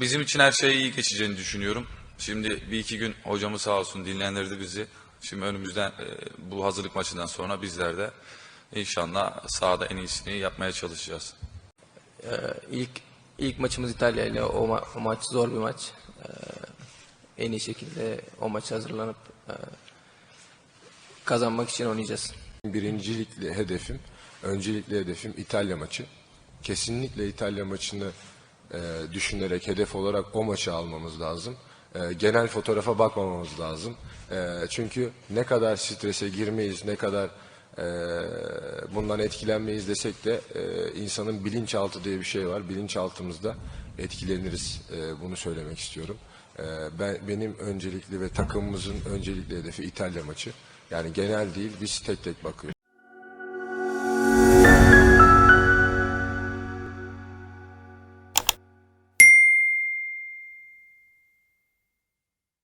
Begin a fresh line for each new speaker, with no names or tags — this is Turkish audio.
Bizim için her şey iyi geçeceğini düşünüyorum. Şimdi bir iki gün hocamız sağ olsun dinlendirdi bizi. Şimdi önümüzden e, bu hazırlık maçından sonra bizler de inşallah sahada en iyisini yapmaya çalışacağız.
İlk ilk maçımız İtalya ile o, ma- o maç zor bir maç. Ee, en iyi şekilde o maça hazırlanıp e, kazanmak için oynayacağız.
Birincilikli hedefim, öncelikli hedefim İtalya maçı. Kesinlikle İtalya maçını e, düşünerek, hedef olarak o maçı almamız lazım. E, genel fotoğrafa bakmamamız lazım. E, çünkü ne kadar strese girmeyiz, ne kadar e, bundan etkilenmeyiz desek de e, insanın bilinçaltı diye bir şey var. Bilinçaltımızda etkileniriz. E, bunu söylemek istiyorum. E, ben benim öncelikli ve takımımızın öncelikli hedefi İtalya maçı. Yani genel değil, biz tek tek bakıyoruz.